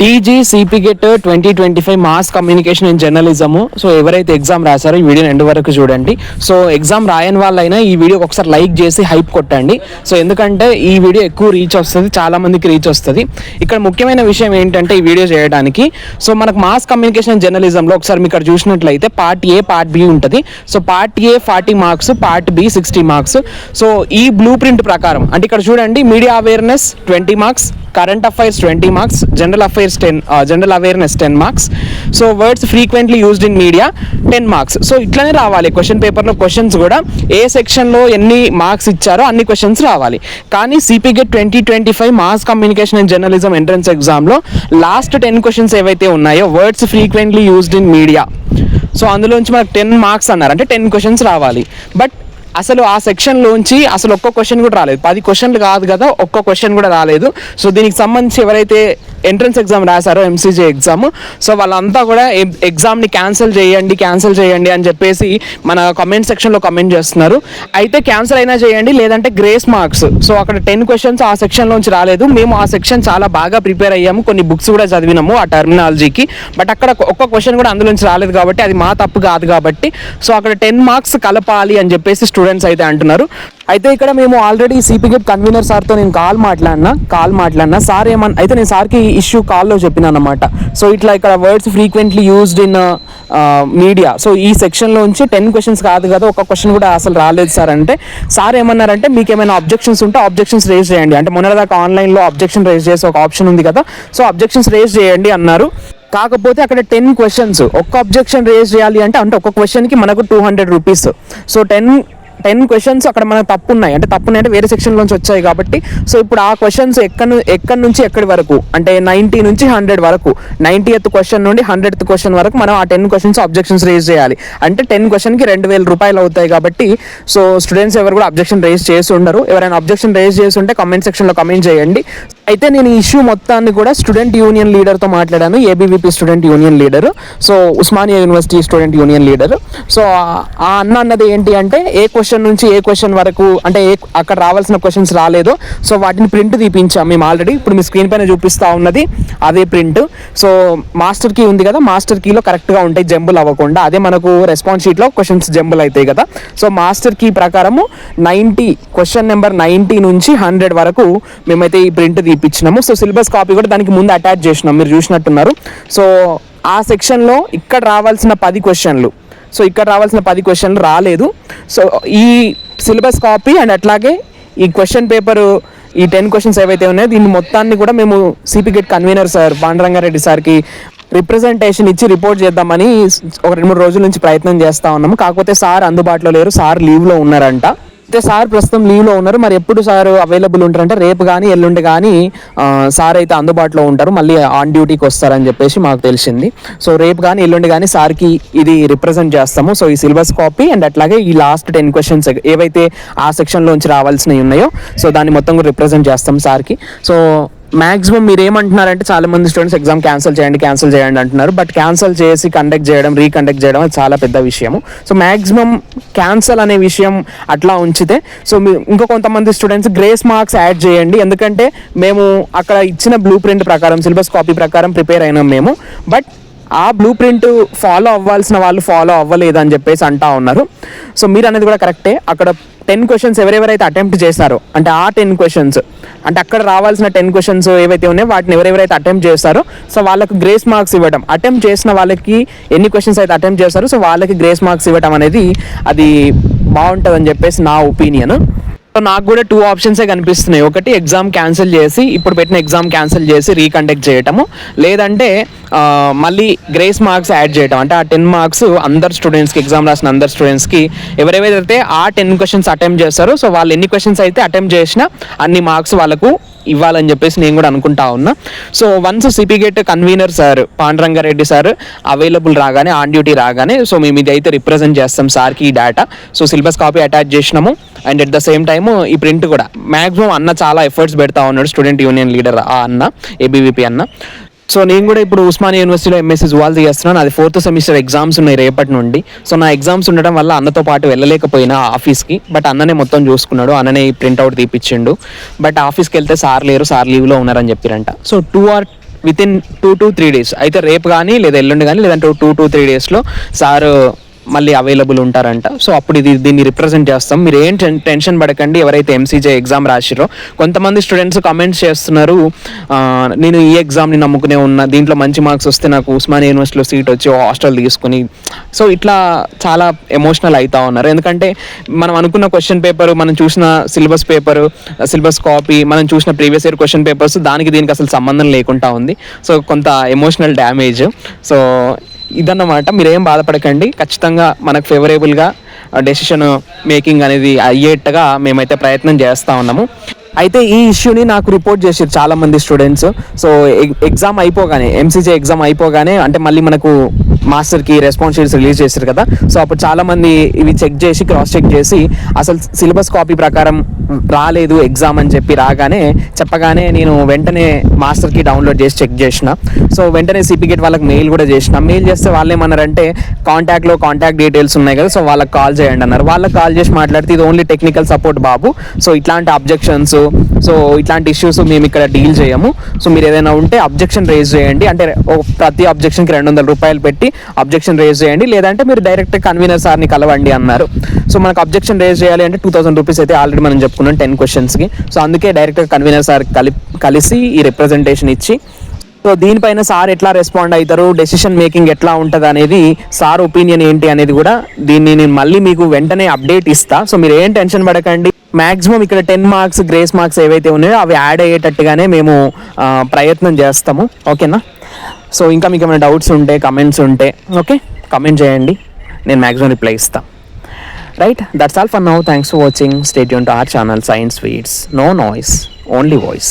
TG CPGET twenty twenty five mass communication and journalism so ఎవరైతే exam రాశారో ఈ వీడియోని ఎండ్ వరకు చూడండి. సో ఎగ్జామ్ రాయని వాళ్ళైనా ఈ వీడియోకి ఒకసారి లైక్ చేసి హైప్ కొట్టండి. సో ఎందుకంటే ఈ వీడియో ఎక్కువ రీచ్ వస్తుంది చాలా మందికి రీచ్ వస్తుంది. ఇక్కడ ముఖ్యమైన విషయం ఏంటంటే ఈ వీడియో చేయడానికి. సో మనకు మాస్ కమ్యూనికేషన్ అండ్ జర్నలిజంలో ఒకసారి మీకు ఇక్కడ చూసినట్లయితే పార్ట్ ఏ పార్ట్ బి ఉంటుంది. So part A forty marks part B sixty marks so ఈ బ్లూ ప్రింట్ ప్రకారం అంటే ఇక్కడ చూడండి media awareness twenty marks current affairs twenty marks general affairs ten general awareness ten marks so words frequently used in media ten marks so ఇట్లానే రావాలి. Question పేపర్లో questions కూడా ఏ సెక్షన్లో ఎన్ని మార్క్స్ ఇచ్చారో అన్ని క్వశ్చన్స్ రావాలి. కానీ CPGET twenty twenty five mass communication and journalism entrance ఎగ్జామ్లో లాస్ట్ టెన్ క్వశ్చన్స్ ఏవైతే ఉన్నాయో words frequently used in media so అందులోంచి మనకు టెన్ మార్క్స్ అన్నారు. అంటే టెన్ క్వశ్చన్స్ రావాలి. బట్ అసలు ఆ సెక్షన్లోంచి అసలు ఒక్క క్వశ్చన్ కూడా రాలేదు. పది క్వశ్చన్లు కాదు కదా ఒక్క క్వశ్చన్ కూడా రాలేదు. సో దీనికి సంబంధించి ఎవరైతే ఎంట్రన్స్ ఎగ్జామ్ రాశారో ఎంసీజీ ఎగ్జామ్ సో వాళ్ళంతా కూడా ఎగ్జామ్ని క్యాన్సిల్ చేయండి క్యాన్సిల్ చేయండి అని చెప్పేసి మన కమెంట్ సెక్షన్లో కమెంట్ చేస్తున్నారు. అయితే క్యాన్సిల్ అయినా చేయండి లేదంటే గ్రేస్ మార్క్స్ సో అక్కడ టెన్ క్వశ్చన్స్ ఆ సెక్షన్లోంచి రాలేదు. మేము ఆ సెక్షన్ చాలా బాగా ప్రిపేర్ అయ్యాము. కొన్ని బుక్స్ కూడా చదివినాము ఆ టర్మినాలజీకి బట్ అక్కడ ఒక్క క్వశ్చన్ కూడా అందులోంచి రాలేదు కాబట్టి అది మా తప్పు కాదు కాబట్టి సో అక్కడ టెన్ మార్క్స్ కలపాలి అని చెప్పేసి స్టూడెంట్స్ అయితే అంటున్నారు. అయితే ఇక్కడ మేము ఆల్రెడీ సిపిగెట్ కన్వీనర్ సార్తో నేను కాల్ మాట్లాడినా కాల్ మాట్లాడినా సార్ ఏమన్నా అయితే నేను సార్కి ఇష్యూ కాల్లో చెప్పిన అనమాట సో ఇట్లా ఇక్కడ words frequently used in media so ఈ సెక్షన్లో నుంచి టెన్ క్వశ్చన్స్ కాదు కదా ఒక క్వశ్చన్ కూడా అసలు రాలేదు సార్ అంటే సార్ ఏమన్నారంటే మీకు ఏమైనా అబ్జెక్షన్స్ ఉంటే అబ్జెక్షన్స్ రేజ్ చేయండి. అంటే మొన్నటిదాకా ఆన్లైన్లో అబ్జెక్షన్ రేజ్ చేసే ఒక ఆప్షన్ ఉంది కదా సో అబ్జెక్షన్స్ రేజ్ చేయండి అన్నారు. కాకపోతే అక్కడ టెన్ క్వశ్చన్స్ ఒక్క అబ్జెక్షన్ రేజ్ చేయాలి అంటే అంటే ఒక్క క్వశ్చన్కి మనకు two hundred rupees so ten ten questions అక్కడ మనకు తప్పు ఉన్నాయి అంటే తప్పు ఉన్నాయి అంటే వేరే సెక్షన్ నుంచి వచ్చాయి కాబట్టి సో ఇప్పుడు ఆ క్వశ్చన్స్ ఎక్కడ ఎక్కడి నుంచి ఎక్కడి వరకు? అంటే నైంటీ నుంచి హండ్రెడ్ వరకు. నైంటీ ఎత్ క్వశ్చన్ నుండి హండ్రెడ్ క్వశ్చన్ వరకు మనం ఆ టెన్ క్వశ్చన్స్ అబ్జెక్షన్స్ రేజ్ చేయాలి. అంటే టెన్ క్వశ్చన్కి రెండు వేల రూపాయలు అవుతాయి కాబట్టి సో స్టూడెంట్స్ ఎవరు కూడా అబ్జెక్షన్ రేజ్ చేసి ఉండరు. ఎవరైనా అబ్జెక్షన్ రేజ్ చేసి ఉంటే కమెంట్ సెక్షన్లో కమెంట్ చేయండి. అయితే నేను ఈ ఇష్యూ మొత్తాన్ని కూడా స్టూడెంట్ యూనియన్ లీడర్తో మాట్లాడాను ABVP student union leader so Osmania university student union leader so ఆ- అన్న అన్నది ఏంటి అంటే ఏ క్వశ్చన్ నుంచి ఏ క్వశ్చన్ వరకు అంటే ఏ అక్కడ రావాల్సిన క్వశ్చన్స్ రాలేదు. సో వాటిని ప్రింట్ తీపించాం మేము ఆల్రెడీ ఇప్పుడు మీ స్క్రీన్ పైన చూపిస్తా ఉన్నది అదే ప్రింట్ సో మాస్టర్ కీ ఉంది కదా మాస్టర్ కీలో కరెక్ట్గా ఉంటాయి జంబుల్ అవ్వకుండా. అదే మనకు రెస్పాన్స్ షీట్లో క్వశ్చన్స్ జంబుల్ అవుతాయి కదా. సో మాస్టర్ కీ ప్రకారము నైంటీ క్వశ్చన్ నెంబర్ నైంటీ నుంచి హండ్రెడ్ వరకు మేమైతే ఈ ప్రింట్ తీపిచ్చినాము సో సిలబస్ కాపీ కూడా దానికి ముందు అటాచ్ చేసినాం. మీరు చూసినట్టున్నారు. సో ఆ సెక్షన్లో ఇక్కడ రావాల్సిన పది క్వశ్చన్లు సో ఇక్కడ రావాల్సిన పది క్వశ్చన్లు రాలేదు. సో ఈ సిలబస్ కాపీ అండ్ అట్లాగే ఈ క్వశ్చన్ పేపరు ఈ టెన్ క్వశ్చన్స్ ఏవైతే ఉన్నాయో దీన్ని మొత్తాన్ని కూడా మేము సిపిగెట్ కన్వీనర్ సార్ పాండరంగారెడ్డి సార్కి రిప్రజెంటేషన్ ఇచ్చి రిపోర్ట్ చేద్దామని ఒక రెండు మూడు రోజుల నుంచి ప్రయత్నం చేస్తూ ఉన్నాము. కాకపోతే సార్ అందుబాటులో లేరు. సార్ లీవ్లో ఉన్నారంట. అయితే సార్ ప్రస్తుతం లీవ్లో ఉన్నారు. మరి ఎప్పుడు సార్ అవైలబుల్ ఉంటారంటే రేపు కానీ ఎల్లుండి కానీ సార్ అయితే అందుబాటులో ఉంటారు. మళ్ళీ ఆన్ డ్యూటీకి వస్తారని చెప్పేసి మాకు తెలిసింది. సో రేపు కానీ ఎల్లుండి కానీ సార్కి ఇది రిప్రజెంట్ చేస్తాము. సో ఈ సిలబస్ కాపీ అండ్ అట్లాగే ఈ లాస్ట్ టెన్ క్వశ్చన్స్ ఏవైతే ఆ సెక్షన్లోంచి రావాల్సినవి ఉన్నాయో సో దాన్ని మొత్తం కూడా రిప్రజెంట్ చేస్తాం సార్కి. సో మాక్సిమం మీరు ఏమంటున్నారంటే చాలా మంది స్టూడెంట్స్ ఎగ్జామ్ క్యాన్సిల్ చేయండి క్యాన్సిల్ చేయండి అంటున్నారు. బట్ క్యాన్సిల్ చేసి కండక్ట్ చేయడం రీకండక్ట్ చేయడం అది చాలా పెద్ద విషయము. సో మాక్సిమం క్యాన్సిల్ అనే విషయం అట్లా ఉంచితే సో మీ ఇంకో కొంతమంది స్టూడెంట్స్ గ్రేస్ మార్క్స్ యాడ్ చేయండి. ఎందుకంటే మేము అక్కడ ఇచ్చిన బ్లూ ప్రింట్ ప్రకారం సిలబస్ కాపీ ప్రకారం ప్రిపేర్ అయినాం మేము. బట్ ఆ బ్లూ ప్రింట్ ఫాలో అవ్వాల్సిన వాళ్ళు ఫాలో అవ్వలేదు అని చెప్పేసి అంటా ఉన్నారు. సో మీరు అనేది కూడా కరెక్టే అక్కడ టెన్ క్వశ్చన్స్ ఎవరెవరైతే అటెంప్ట్ చేశారో అంటే ఆ టెన్ క్వశ్చన్స్ అంటే అక్కడ రావాల్సిన టెన్ క్వశ్చన్స్ ఏవైతే ఉన్నాయో వాటిని ఎవరెవరైతే అటెంప్ట్ చేస్తారో సో వాళ్ళకి గ్రేస్ మార్క్స్ ఇవ్వడం. అటెంప్ట్ చేసిన వాళ్ళకి ఎన్ని క్వశ్చన్స్ అయితే అటెంప్ట్ చేస్తారో సో వాళ్ళకి గ్రేస్ మార్క్స్ ఇవ్వడం అనేది అది బాగుంటుందని చెప్పేసి నా ఒపీనియన్ నాకు కూడా టూ ఆప్షన్సే కనిపిస్తున్నాయి. ఒకటి ఎగ్జామ్ క్యాన్సిల్ చేసి ఇప్పుడు పెట్టిన ఎగ్జామ్ క్యాన్సిల్ చేసి రీకండక్ట్ చేయటము. లేదంటే మళ్ళీ గ్రేస్ మార్క్స్ యాడ్ చేయటం. అంటే ఆ టెన్ మార్క్స్ అందరు స్టూడెంట్స్కి ఎగ్జామ్ రాసిన అందరు స్టూడెంట్స్కి ఎవరెవరైతే ఆ టెన్ క్వశ్చన్స్ అటెంప్ట్ చేస్తారో సో వాళ్ళు ఎన్ని క్వశ్చన్స్ అయితే అటెంప్ట్ చేసినా అన్ని మార్క్స్ వాళ్ళకు ఇవ్వాలని చెప్పేసి నేను కూడా అనుకుంటా ఉన్నా. So once CPGET convener sir Pandurangareddy sir available రాగానే ఆన్ డ్యూటీ రాగానే సో మేము ఇది అయితే రిప్రజెంట్ చేస్తాం సార్కి ఈ data so syllabus copy attach చేసినాము. And at the same time ఈ ప్రింట్ కూడా. మ్యాక్సిమం అన్న చాలా ఎఫర్ట్స్ పెడతా ఉన్నాడు స్టూడెంట్ యూనియన్ లీడర్ ఆ అన్న ఏబీవీపీ అన్న. సో నేను కూడా ఇప్పుడు ఉస్మానియా యూనివర్సిటీలో ఎంఎస్సీ జువాలజీ చేస్తున్నాను. అది ఫోర్త్ సెమిస్టర్ ఎగ్జామ్స్ ఉన్నాయి రేపటి నుండి. సో నా ఎగ్జామ్స్ ఉండడం వల్ల అన్నతో పాటు వెళ్ళలేకపోయినా ఆఫీస్కి బట్ అన్ననే మొత్తం చూసుకున్నాడు. అన్ననే ప్రింట్అవుట్ తీపిచ్చిండు. బట్ ఆఫీస్కి వెళ్తే సార్ లేరు సార్ లీవ్లో ఉన్నారని చెప్పారంట. So two or within two to three days అయితే రేపు కానీ లేదా ఎల్లుండి కానీ లేదంటే టూ టు త్రీ డేస్లో సార్ మళ్ళీ అవైలబుల్ ఉంటారంట. సో అప్పుడు ఇది దీన్ని రిప్రజెంట్ చేస్తాం. మీరు ఏం టెన్- టెన్షన్ పడకండి. ఎవరైతే ఎంసీజే ఎగ్జామ్ రాసిరో కొంతమంది స్టూడెంట్స్ కమెంట్స్ చేస్తున్నారు. నేను ఈ ఎగ్జామ్ని నమ్ముకునే ఉన్నా. దీంట్లో మంచి మార్క్స్ వస్తే నాకు ఉస్మానియా యూనివర్సిటీలో సీట్ వచ్చి హాస్టల్ తీసుకుని. సో ఇట్లా చాలా ఎమోషనల్ అవుతా ఉన్నారు. ఎందుకంటే మనం అనుకున్న క్వశ్చన్ పేపర్ మనం చూసిన సిలబస్ పేపర్ సిలబస్ కాపీ మనం చూసిన ప్రీవియస్ ఇయర్ క్వశ్చన్ పేపర్స్ దానికి దీనికి అసలు సంబంధం లేకుండా ఉంది. సో కొంత ఎమోషనల్ డ్యామేజ్ సో ఇదన్నమాట. మీరేం బాధపడకండి. ఖచ్చితంగా మనకు ఫేవరేబుల్గా డెసిషన్ మేకింగ్ అనేది అయ్యేట్టుగా మేమైతే ప్రయత్నం చేస్తూ ఉన్నాము. అయితే ఈ ఇష్యూని నాకు రిపోర్ట్ చేసారు చాలా మంది స్టూడెంట్స్. సో ఎగ్జామ్ అయిపోగానే ఎంసీజే ఎగ్జామ్ అయిపోగానే అంటే మళ్ళీ మనకు మాస్టర్కి రెస్పాన్స్ షీట్స్ రిలీజ్ చేశారు కదా. సో అప్పుడు చాలా మంది ఇవి చెక్ చేసి క్రాస్ చెక్ చేసి అసలు సిలబస్ కాపీ ప్రకారం రాలేదు ఎగ్జామ్ అని చెప్పి రాగానే చెప్పగానే నేను వెంటనే మాస్టర్కి డౌన్లోడ్ చేసి చెక్ చేసిన. సో వెంటనే సిపిగేట్ వాళ్ళకి మెయిల్ కూడా చేసిన. మెయిల్ చేస్తే వాళ్ళు ఏమన్నారంటే కాంటాక్ట్లో కాంటాక్ట్ డీటెయిల్స్ ఉన్నాయి కదా సో వాళ్ళకి కాల్ చేయండి అన్నారు. వాళ్ళకి కాల్ చేసి మాట్లాడితే ఇది ఓన్లీ టెక్నికల్ సపోర్ట్ బాబు. సో ఇట్లాంటి అబ్జెక్షన్స్ సో ఇట్లాంటి ఇష్యూస్ మేము ఇక్కడ డీల్ చేయము. సో మీరు ఏదైనా ఉంటే అబ్జెక్షన్ రేజ్ చేయండి. అంటే ప్రతి అబ్జెక్షన్కి రెండు వందల రూపాయలు పెట్టి అబ్జెక్షన్ రేజ్ చేయండి. లేదంటే మీరు డైరెక్ట్ కన్వీనర్ సార్ని కలవండి అన్నారు. సో మనకు అబ్జెక్షన్ రేజ్ చేయాలి అంటే టూ థౌసండ్ రూపీస్ అయితే ఆల్రెడీ మనం చెప్పుకున్నాం టెన్ క్వశ్చన్స్కి సో అందుకే డైరెక్ట్గా కన్వీనర్ సార్ కలి కలిసి ఈ రిప్రజెంటేషన్ ఇచ్చి. సో దీనిపైన సార్ ఎట్లా రెస్పాండ్ అవుతారు డెసిషన్ మేకింగ్ ఎట్లా ఉంటుంది అనేది సార్ ఒపీనియన్ ఏంటి అనేది కూడా దీన్ని నేను మళ్ళీ మీకు వెంటనే అప్డేట్ ఇస్తా. సో మీరు ఏం టెన్షన్ పడకండి. మ్యాక్సిమం ఇక్కడ టెన్ మార్క్స్ గ్రేస్ మార్క్స్ ఏవైతే ఉన్నాయో అవి యాడ్ అయ్యేటట్టుగానే మేము ప్రయత్నం చేస్తాము. ఓకేనా? సో ఇంకా మీకు ఏమైనా డౌట్స్ ఉంటే కమెంట్స్ ఉంటే ఓకే? కమెంట్ చేయండి. నేను మ్యాక్సిమం రిప్లై ఇస్తాను right that's all for now thanks for watching stay Yoon to our channel science sweets no noise only voice